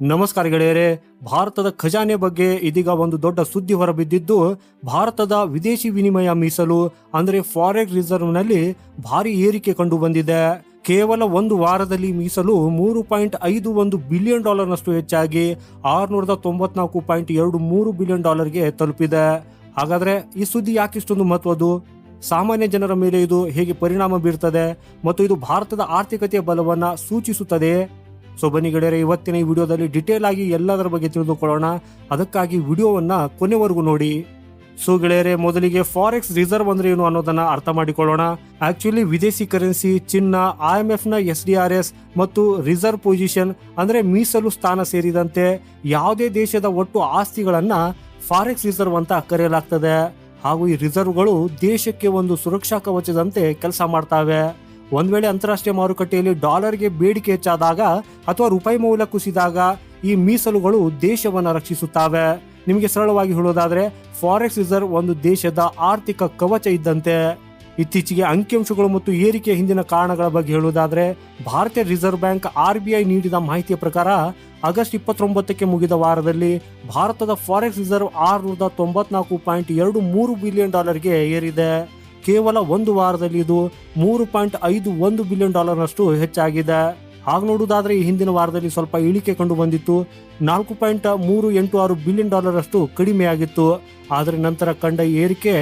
ನಮಸ್ಕಾರ ಗೆಳೆಯರೆ, ಭಾರತದ ಖಜಾನೆ ಬಗ್ಗೆ ಇದೀಗ ಒಂದು ದೊಡ್ಡ ಸುದ್ದಿ ಹೊರಬಿದ್ದಿದ್ದು, ಭಾರತದ ವಿದೇಶಿ ವಿನಿಮಯ ಮೀಸಲು, ಅಂದರೆ ಫಾರೆಕ್ಸ್ ರಿಸರ್ವ್ನಲ್ಲಿ ಭಾರಿ ಏರಿಕೆ ಕಂಡು ಬಂದಿದೆ ಕೇವಲ ಒಂದು ವಾರದಲ್ಲಿ ಮೀಸಲು ಮೂರು ಪಾಯಿಂಟ್ ಐದು ಒಂದು ಬಿಲಿಯನ್ ಡಾಲರ್ನಷ್ಟು ಹೆಚ್ಚಾಗಿ ಆರುನೂರದ ತೊಂಬತ್ನಾಲ್ಕು ಪಾಯಿಂಟ್ ಎರಡು ಮೂರು ಬಿಲಿಯನ್ ಡಾಲರ್ಗೆ ತಲುಪಿದೆ. ಹಾಗಾದ್ರೆ ಈ ಸುದ್ದಿ ಯಾಕಿಷ್ಟೊಂದು ಮಹತ್ವದ್ದು? ಸಾಮಾನ್ಯ ಜನರ ಮೇಲೆ ಇದು ಹೇಗೆ ಪರಿಣಾಮ ಬೀರ್ತದೆ? ಮತ್ತು ಇದು ಭಾರತದ ಆರ್ಥಿಕತೆಯ ಬಲವನ್ನ ಸೂಚಿಸುತ್ತದೆ? ಸೊ ಬನ್ನಿ ಗೆಳೆಯರೆ, ಇವತ್ತಿನ ಈ ವಿಡಿಯೋದಲ್ಲಿ ಡಿಟೇಲ್ ಆಗಿ ಎಲ್ಲದರ ಬಗ್ಗೆ ತಿಳಿದುಕೊಳ್ಳೋಣ. ಅದಕ್ಕಾಗಿ ವಿಡಿಯೋವನ್ನ ಕೊನೆವರೆಗೂ ನೋಡಿ. ಸೊ ಗೆಳೆಯರೆ, ಮೊದಲಿಗೆ ಫಾರೆಕ್ಸ್ ರಿಸರ್ವ್ ಅಂದ್ರೆ ಏನು ಅನ್ನೋದನ್ನ ಅರ್ಥ ಮಾಡಿಕೊಳ್ಳೋಣ. ಆಕ್ಚುಲಿ ವಿದೇಶಿ ಕರೆನ್ಸಿ ಚಿನ್ನ ಐ ಎಂ ಎಫ್ನ ಎಸ್ ಡಿ ಆರ್ ಎಸ್ ಮತ್ತು ರಿಸರ್ವ್ ಪೊಸಿಷನ್ ಅಂದ್ರೆ ಮೀಸಲು ಸ್ಥಾನ ಸೇರಿದಂತೆ ಯಾವುದೇ ದೇಶದ ಒಟ್ಟು ಆಸ್ತಿಗಳನ್ನ ಫಾರೆಕ್ಸ್ ರಿಸರ್ವ್ ಅಂತ ಕರೆಯಲಾಗ್ತದೆ. ಹಾಗೂ ಈ ರಿಸರ್ವ್ಗಳು ದೇಶಕ್ಕೆ ಒಂದು ಸುರಕ್ಷಾ ಕವಚದಂತೆ ಕೆಲಸ ಮಾಡ್ತಾವೆ. ಒಂದ್ ವೇಳೆ ಅಂತಾರಾಷ್ಟ್ರೀಯ ಮಾರುಕಟ್ಟೆಯಲ್ಲಿ ಡಾಲರ್ಗೆ ಬೇಡಿಕೆ ಹೆಚ್ಚಾದಾಗ ಅಥವಾ ರೂಪಾಯಿ ಮೌಲ್ಯ ಕುಸಿದಾಗ ಈ ಮೀಸಲುಗಳು ದೇಶವನ್ನ ರಕ್ಷಿಸುತ್ತವೆ. ನಿಮಗೆ ಸರಳವಾಗಿ ಹೇಳೋದಾದ್ರೆ ಫಾರೆಕ್ಸ್ ರಿಸರ್ವ್ ಒಂದು ದೇಶದ ಆರ್ಥಿಕ ಕವಚ ಇದ್ದಂತೆ. ಇತ್ತೀಚೆಗೆ ಅಂಕಿಅಂಶಗಳು ಮತ್ತು ಏರಿಕೆಯ ಹಿಂದಿನ ಕಾರಣಗಳ ಬಗ್ಗೆ ಹೇಳುವುದಾದ್ರೆ ಭಾರತೀಯ reserve bank R B I ನೀಡಿದ ಮಾಹಿತಿಯ ಪ್ರಕಾರ ಆಗಸ್ಟ್ ಇಪ್ಪತ್ತೊಂಬತ್ತಕ್ಕೆ ಮುಗಿದ ವಾರದಲ್ಲಿ ಭಾರತದ ಫಾರೆಕ್ಸ್ ರಿಸರ್ವ್ ಆರುನೂರ ತೊಂಬತ್ನಾಲ್ಕು ಪಾಯಿಂಟ್ ಎರಡು ಮೂರು ಬಿಲಿಯನ್ ಡಾಲರ್ಗೆ ಏರಿದೆ. ಕೇವಲ ಒಂದು ವಾರದಲ್ಲಿ ಇದು ಮೂರು ಪಾಯಿಂಟ್ ಐದು ಒಂದು ಬಿಲಿಯನ್ ಡಾಲರ್ನಷ್ಟು ಹೆಚ್ಚಾಗಿದೆ. ಹಾಗೆ ನೋಡುವುದಾದ್ರೆ ಈ ಹಿಂದಿನ ವಾರದಲ್ಲಿ ಸ್ವಲ್ಪ ಇಳಿಕೆ ಕಂಡು ಬಂದಿತ್ತು. ನಾಲ್ಕು ಪಾಯಿಂಟ್ ಮೂರು ಎಂಟು ಆರು ಬಿಲಿಯನ್ ಡಾಲರ್ ಅಷ್ಟು ಕಡಿಮೆಯಾಗಿತ್ತು. ಆದರೆ ನಂತರ ಕಂಡ ಏರಿಕೆ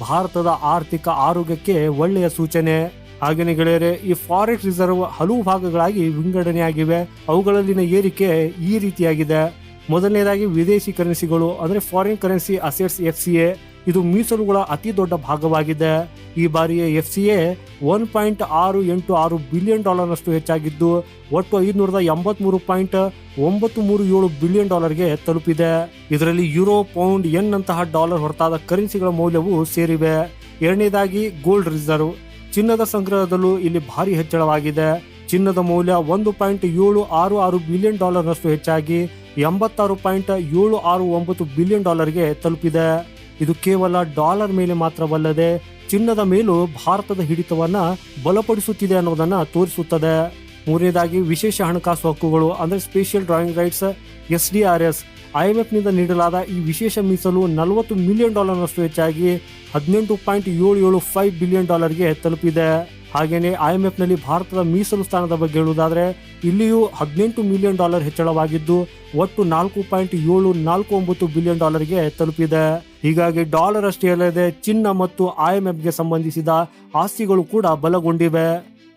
ಭಾರತದ ಆರ್ಥಿಕ ಆರೋಗ್ಯಕ್ಕೆ ಒಳ್ಳೆಯ ಸೂಚನೆ. ಹಾಗೇನೆ ಗೆಳೆಯರೆ, ಈ ಫಾರೆಸ್ಟ್ ರಿಸರ್ವ್ ಹಲವು ಭಾಗಗಳಾಗಿ ವಿಂಗಡಣೆಯಾಗಿವೆ. ಅವುಗಳಲ್ಲಿನ ಏರಿಕೆ ಈ ರೀತಿಯಾಗಿದೆ. ಮೊದಲನೇದಾಗಿ ವಿದೇಶಿ ಕರೆನ್ಸಿಗಳು ಅಂದ್ರೆ foreign currency assets F C A ಇದು ಮೀಸಲುಗಳ ಅತಿ ದೊಡ್ಡ ಭಾಗವಾಗಿದೆ. ಈ ಬಾರಿಯ F C A one point ಆರು ಎಂಟು ಆರು ಬಿಲಿಯನ್ ಡಾಲರ್ನಷ್ಟು ಹೆಚ್ಚಾಗಿದ್ದು, ಒಟ್ಟು ಐದುನೂರದ ಎಂಬತ್ಮೂರು ಪಾಯಿಂಟ್ ಒಂಬತ್ತು ಮೂರು ಏಳು ಬಿಲಿಯನ್ ಡಾಲರ್ಗೆ ತಲುಪಿದೆ. ಇದರಲ್ಲಿ ಯುರೋ ಪೌಂಡ್ ಎನ್ ಅಂತಹ ಡಾಲರ್ ಹೊರತಾದ ಕರೆನ್ಸಿಗಳ ಮೌಲ್ಯವು ಸೇರಿವೆ. ಎರಡನೇದಾಗಿ ಗೋಲ್ಡ್ ರಿಸರ್ವ್. ಚಿನ್ನದ ಸಂಗ್ರಹದಲ್ಲೂ ಇಲ್ಲಿ ಭಾರಿ ಹೆಚ್ಚಳವಾಗಿದೆ. ಚಿನ್ನದ ಮೌಲ್ಯ ಒಂದು ಪಾಯಿಂಟ್ ಏಳು ಆರು ಆರು ಬಿಲಿಯನ್ ಡಾಲರ್ನಷ್ಟು ಹೆಚ್ಚಾಗಿ ಎಂಬತ್ತಾರು ಪಾಯಿಂಟ್ ಏಳು ಆರು ಒಂಬತ್ತು ಬಿಲಿಯನ್ ಡಾಲರ್ಗೆ ತಲುಪಿದೆ. ಇದು ಕೇವಲ ಡಾಲರ್ ಮೇಲೆ ಮಾತ್ರವಲ್ಲದೆ ಚಿನ್ನದ ಮೇಲೂ ಭಾರತದ ಹಿಡಿತವನ್ನ ಬಲಪಡಿಸುತ್ತಿದೆ ಅನ್ನೋದನ್ನ ತೋರಿಸುತ್ತದೆ. ಮೂರನೇದಾಗಿ ವಿಶೇಷ ಹಣಕಾಸು ಹಕ್ಕುಗಳು ಅಂದ್ರೆ special drawing rights S D R S ಐಎಂಎಫ್ನಿಂದ ನೀಡಲಾದ ಈ ವಿಶೇಷ ಮೀಸಲು ನಲವತ್ತು ಮಿಲಿಯನ್ ಡಾಲರ್ನಷ್ಟು ಹೆಚ್ಚಾಗಿ ಹದಿನೆಂಟು ಪಾಯಿಂಟ್ ಏಳು ಏಳು ಫೈವ್ ಬಿಲಿಯನ್ ಡಾಲರ್ಗೆ ತಲುಪಿದೆ. ಹಾಗೇನೆ ಐಎಂಎಫ್ನಲ್ಲಿ ಭಾರತದ ಮೀಸಲು ಸ್ಥಾನದ ಬಗ್ಗೆ ಹೇಳುವುದಾದ್ರೆ ಇಲ್ಲಿಯೂ ಹದಿನೆಂಟು ಮಿಲಿಯನ್ ಡಾಲರ್ ಹೆಚ್ಚಳವಾಗಿದ್ದು, ಒಟ್ಟು ನಾಲ್ಕು ಪಾಯಿಂಟ್ ಏಳು ನಾಲ್ಕು ಒಂಬತ್ತು ಬಿಲಿಯನ್ ಡಾಲರ್ಗೆ ತಲುಪಿದೆ. ಹೀಗಾಗಿ ಡಾಲರ್ ಅಷ್ಟೇ ಅಲ್ಲದೆ ಚಿನ್ನ ಮತ್ತು ಐಎಂಎಫ್ಗೆ ಸಂಬಂಧಿಸಿದ ಆಸ್ತಿಗಳು ಕೂಡ ಬಲಗೊಂಡಿವೆ.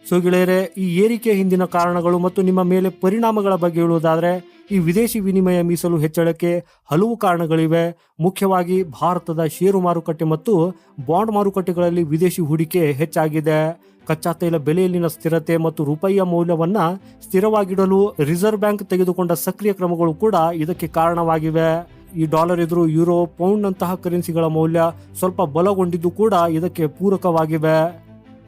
ಸೊ ಗೆಳೆಯರೆ, ಈ ಏರಿಕೆ ಹಿಂದಿನ ಕಾರಣಗಳು ಮತ್ತು ನಿಮ್ಮ ಮೇಲೆ ಪರಿಣಾಮಗಳ ಬಗ್ಗೆ ಹೇಳುವುದಾದ್ರೆ ಈ ವಿದೇಶಿ ವಿನಿಮಯ ಮೀಸಲು ಹೆಚ್ಚಳಕ್ಕೆ ಹಲವು ಕಾರಣಗಳಿವೆ. ಮುಖ್ಯವಾಗಿ ಭಾರತದ ಷೇರು ಮಾರುಕಟ್ಟೆ ಮತ್ತು ಬಾಂಡ್ ಮಾರುಕಟ್ಟೆಗಳಲ್ಲಿ ವಿದೇಶಿ ಹೂಡಿಕೆ ಹೆಚ್ಚಾಗಿದೆ. ಕಚ್ಚಾ ತೈಲ ಬೆಲೆಯಲ್ಲಿನ ಸ್ಥಿರತೆ ಮತ್ತು ರೂಪಾಯಿಯ ಮೌಲ್ಯವನ್ನ ಸ್ಥಿರವಾಗಿಡಲು ರಿಸರ್ವ್ ಬ್ಯಾಂಕ್ ತೆಗೆದುಕೊಂಡ ಸಕ್ರಿಯ ಕ್ರಮಗಳು ಕೂಡ ಇದಕ್ಕೆ ಕಾರಣವಾಗಿವೆ. ಈ ಡಾಲರ್ ಎದುರು ಯುರೋ ಪೌಂಡ್ ನಂತಹ ಕರೆನ್ಸಿಗಳ ಮೌಲ್ಯ ಸ್ವಲ್ಪ ಬಲಗೊಂಡಿದ್ದು ಕೂಡ ಇದಕ್ಕೆ ಪೂರಕವಾಗಿವೆ.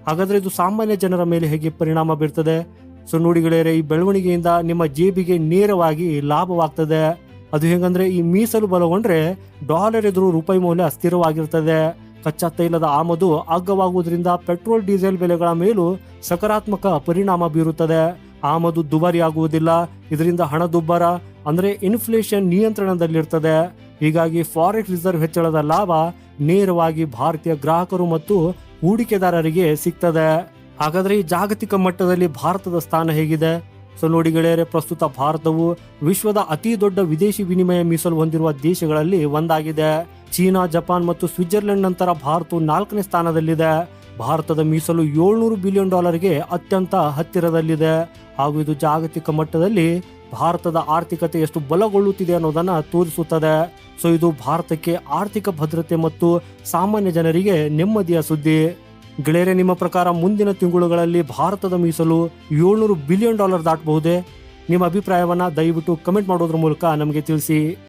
ಹಾಗಾದ್ರೆ ಇದು ಸಾಮಾನ್ಯ ಜನರ ಮೇಲೆ ಹೇಗೆ ಪರಿಣಾಮ ಬೀರ್ತದೆ? ಸೊ ನೋಡಿ ಈ ಬೆಳವಣಿಗೆಯಿಂದ ನಿಮ್ಮ ಜೇಬಿಗೆ ನೇರವಾಗಿ ಲಾಭವಾಗ್ತದೆ. ಅದು ಹೆಂಗಂದ್ರೆ ಈ ಮೀಸಲು ಬಲಗೊಂಡ್ರೆ ಡಾಲರ್ ಎದುರು ರೂಪಾಯಿ ಮೌಲ್ಯ ಅಸ್ಥಿರವಾಗಿರ್ತದೆ. ಕಚ್ಚಾ ತೈಲದ ಆಮದು ಅಗ್ಗವಾಗುವುದರಿಂದ ಪೆಟ್ರೋಲ್, ಡೀಸೆಲ್ ಬೆಲೆಗಳ ಮೇಲೂ ಸಕಾರಾತ್ಮಕ ಪರಿಣಾಮ ಬೀರುತ್ತದೆ. ಆಮದು ದುಬಾರಿ ಆಗುವುದಿಲ್ಲ. ಇದರಿಂದ ಹಣದುಬ್ಬರ ಅಂದ್ರೆ ಇನ್ಫ್ಲೇಷನ್ ನಿಯಂತ್ರಣದಲ್ಲಿರ್ತದೆ. ಹೀಗಾಗಿ ಫಾರೆಕ್ಸ್ ರಿಸರ್ವ್ ಹೆಚ್ಚಳದ ಲಾಭ ನೇರವಾಗಿ ಭಾರತೀಯ ಗ್ರಾಹಕರು ಮತ್ತು ಹೂಡಿಕೆದಾರರಿಗೆ ಸಿಗ್ತದೆ. ಹಾಗಾದ್ರೆ ಈ ಜಾಗತಿಕ ಮಟ್ಟದಲ್ಲಿ ಭಾರತದ ಸ್ಥಾನ ಹೇಗಿದೆ? ಸೊ ನೋಡಿ ಗೆಳೆಯರೆ, ಪ್ರಸ್ತುತ ಭಾರತವು ವಿಶ್ವದ ಅತಿ ದೊಡ್ಡ ವಿದೇಶಿ ವಿನಿಮಯ ಮೀಸಲು ಹೊಂದಿರುವ ದೇಶಗಳಲ್ಲಿ ಒಂದಾಗಿದೆ. ಚೀನಾ, ಜಪಾನ್ ಮತ್ತು ಸ್ವಿಟ್ಜರ್ಲೆಂಡ್ ನಂತರ ಭಾರತವು ನಾಲ್ಕನೇ ಸ್ಥಾನದಲ್ಲಿದೆ. ಭಾರತದ ಮೀಸಲು ಏಳ್ನೂರು ಬಿಲಿಯನ್ ಡಾಲರ್ಗೆ ಅತ್ಯಂತ ಹತ್ತಿರದಲ್ಲಿದೆ. ಹಾಗೂ ಇದು ಜಾಗತಿಕ ಮಟ್ಟದಲ್ಲಿ ಭಾರತದ ಆರ್ಥಿಕತೆ ಎಷ್ಟು ಬಲಗೊಳ್ಳುತ್ತಿದೆ ಅನ್ನೋದನ್ನು ತೋರಿಸುತ್ತದೆ. ಸೊ ಇದು ಭಾರತಕ್ಕೆ ಆರ್ಥಿಕ ಭದ್ರತೆ ಮತ್ತು ಸಾಮಾನ್ಯ ಜನರಿಗೆ ನೆಮ್ಮದಿಯ ಸುದ್ದಿ. ಗೆಳೆಯರೆ, ನಿಮ್ಮ ಪ್ರಕಾರ ಮುಂದಿನ ತಿಂಗಳುಗಳಲ್ಲಿ ಭಾರತದ ಮೀಸಲು ಏಳ್ನೂರು ಬಿಲಿಯನ್ ಡಾಲರ್ ದಾಟಬಹುದೇ? ನಿಮ್ಮ ಅಭಿಪ್ರಾಯವನ್ನು ದಯವಿಟ್ಟು ಕಮೆಂಟ್ ಮಾಡೋದ್ರ ಮೂಲಕ ನಮಗೆ ತಿಳಿಸಿ.